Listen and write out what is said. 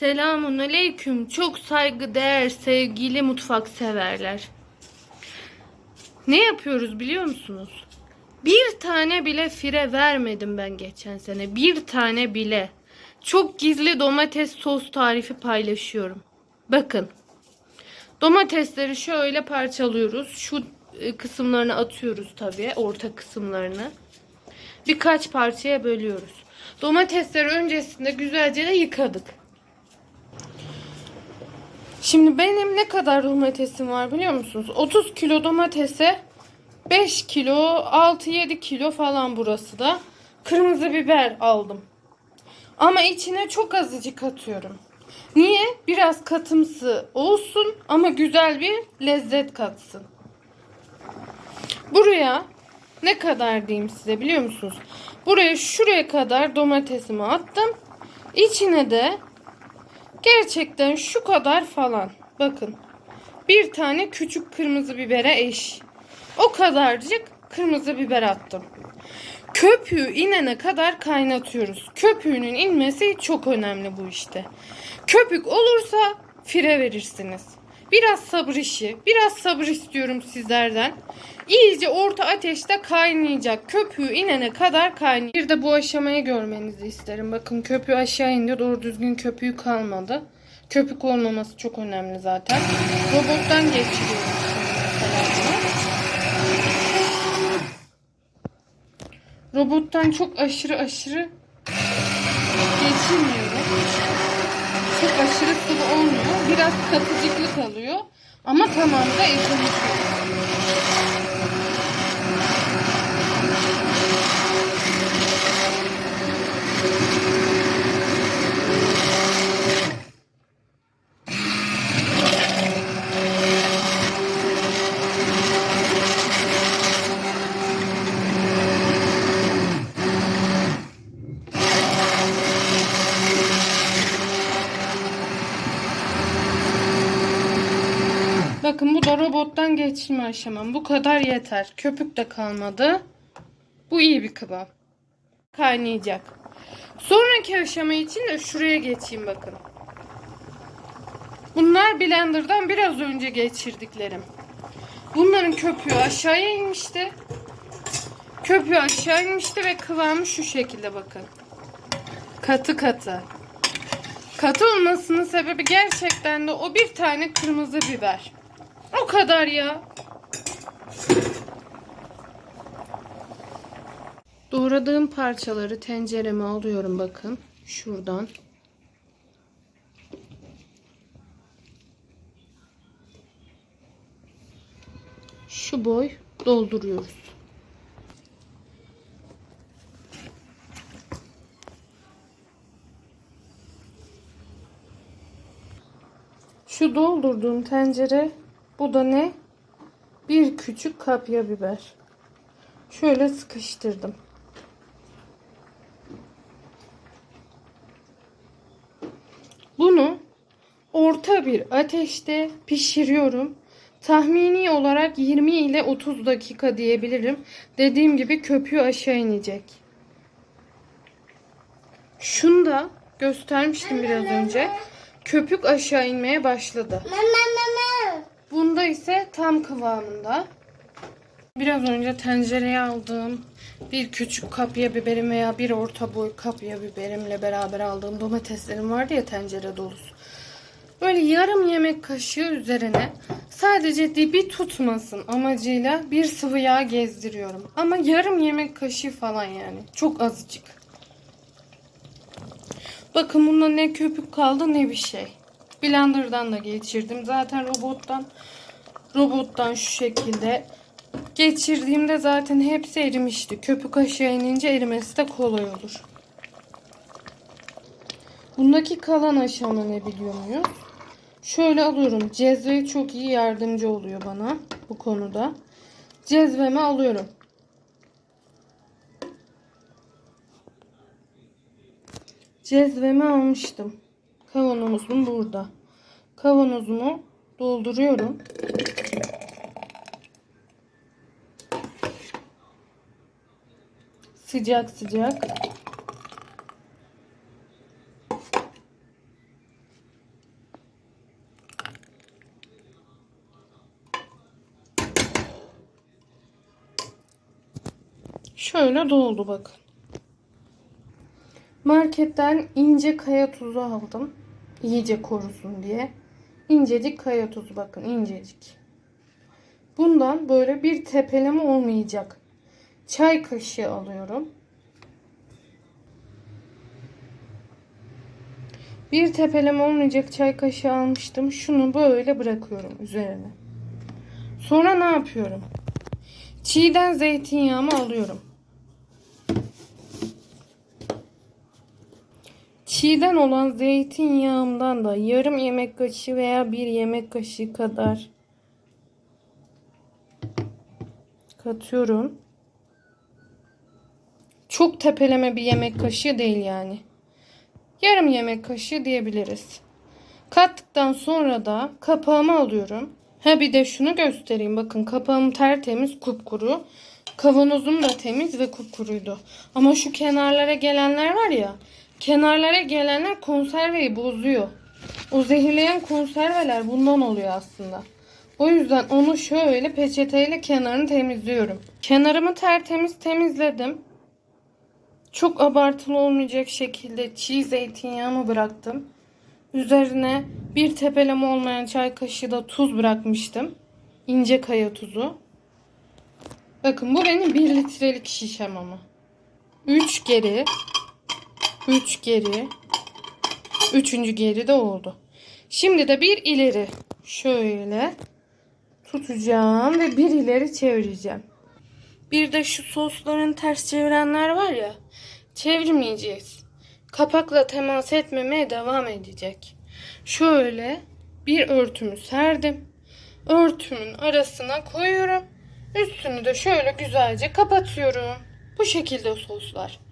Selamun aleyküm. Çok saygıdeğer sevgili mutfak severler. Ne yapıyoruz biliyor musunuz? Bir tane bile fire vermedim ben geçen sene. Bir tane bile. Çok gizli domates sos tarifi paylaşıyorum. Bakın. Domatesleri şöyle parçalıyoruz. Şu e, kısımlarını atıyoruz tabii. Orta kısımlarını. Birkaç parçaya bölüyoruz. Domatesleri öncesinde güzelce de yıkadık. Şimdi benim ne kadar domatesim var biliyor musunuz? 30 kilo domatese 5 kilo 6-7 kilo falan burası da kırmızı biber aldım. Ama içine çok azıcık atıyorum. Niye? Biraz katımsı olsun ama güzel bir lezzet katsın. Buraya ne kadar diyeyim size biliyor musunuz? Buraya şuraya kadar domatesimi attım. İçine de Gerçekten şu kadar falan. Bakın. Bir tane küçük kırmızı bibere eş. O kadarcık kırmızı biber attım. Köpüğü inene kadar kaynatıyoruz. Köpüğünün inmesi çok önemli bu işte. Köpük olursa fire verirsiniz. Biraz sabır işi, biraz sabır istiyorum sizlerden. İyice orta ateşte kaynayacak. Köpüğü inene kadar kaynayacak. Bir de bu aşamayı görmenizi isterim. Bakın köpüğü aşağı indi. Doğru düzgün köpüğü kalmadı. Köpük olmaması çok önemli zaten. Robottan geçiriyorum. Robottan çok aşırı aşırı geçirmiyorum. Çok aşırı sıvı olmuyor. Biraz katıcıklı kalıyor. Ama tamamı da ezilmiş oluyor. Bakın bu da robottan geçirme aşamam. Bu kadar yeter. Köpük de kalmadı. Bu iyi bir kıvam. Kaynayacak. Sonraki aşama için de şuraya geçeyim bakın. Bunlar blenderdan biraz önce geçirdiklerim. Bunların köpüğü aşağıya inmişti. Köpüğü aşağı inmişti ve kıvamı şu şekilde bakın. Katı katı. Katı olmasının sebebi gerçekten de o bir tane kırmızı biber. O kadar ya. Doğradığım parçaları tencereme alıyorum bakın. Şuradan. Şu boy dolduruyoruz. Şu doldurduğum tencere bu da ne? Bir küçük kapya biber. Şöyle sıkıştırdım. Bunu orta bir ateşte pişiriyorum. Tahmini olarak 20 ile 30 dakika diyebilirim. Dediğim gibi köpüğü aşağı inecek. Şunu da göstermiştim biraz önce. Köpük aşağı inmeye başladı. Bunda ise tam kıvamında. Biraz önce tencereye aldığım bir küçük kapya biberim veya bir orta boy kapya biberimle beraber aldığım domateslerim vardı ya tencere dolusu. Böyle yarım yemek kaşığı üzerine sadece dibi tutmasın amacıyla bir sıvı yağ gezdiriyorum. Ama yarım yemek kaşığı falan yani. Çok azıcık. Bakın bunda ne köpük kaldı ne bir şey. Blender'dan da geçirdim. Zaten robottan robottan şu şekilde geçirdiğimde zaten hepsi erimişti. Köpük aşağı inince erimesi de kolay olur. Bundaki kalan aşama ne biliyor muyuz? Şöyle alıyorum. Cezve çok iyi yardımcı oluyor bana bu konuda. Cezvemi alıyorum. Cezvemi almıştım. Kavanozum burada. Kavanozumu dolduruyorum. Sıcak sıcak. Şöyle doldu bakın. Marketten ince kaya tuzu aldım. İyice korusun diye. İncecik kaya tuzu bakın incecik. Bundan böyle bir tepeleme olmayacak. Çay kaşığı alıyorum. Bir tepeleme olmayacak çay kaşığı almıştım. Şunu böyle bırakıyorum üzerine. Sonra ne yapıyorum? Çiğden zeytinyağımı alıyorum. Çiğden olan zeytinyağımdan da yarım yemek kaşığı veya bir yemek kaşığı kadar katıyorum. Çok tepeleme bir yemek kaşığı değil yani. Yarım yemek kaşığı diyebiliriz. Kattıktan sonra da kapağımı alıyorum. Ha bir de şunu göstereyim. Bakın kapağım tertemiz kupkuru. Kavanozum da temiz ve kupkuruydu. Ama şu kenarlara gelenler var ya. Kenarlara gelenler konserveyi bozuyor. O zehirleyen konserveler bundan oluyor aslında. O yüzden onu şöyle peçeteyle kenarını temizliyorum. Kenarımı tertemiz temizledim. Çok abartılı olmayacak şekilde çiğ zeytinyağımı bıraktım. Üzerine bir tepeleme olmayan çay kaşığı da tuz bırakmıştım. İnce kaya tuzu. Bakın bu benim 1 litrelik şişem ama. 3 geri. 3 geri. Üçüncü geri de oldu. Şimdi de bir ileri. Şöyle tutacağım ve bir ileri çevireceğim. Bir de şu sosların ters çevirenler var ya. Çevirmeyeceğiz. Kapakla temas etmemeye devam edecek. Şöyle bir örtümü serdim. Örtümün arasına koyuyorum. Üstünü de şöyle güzelce kapatıyorum. Bu şekilde soslar.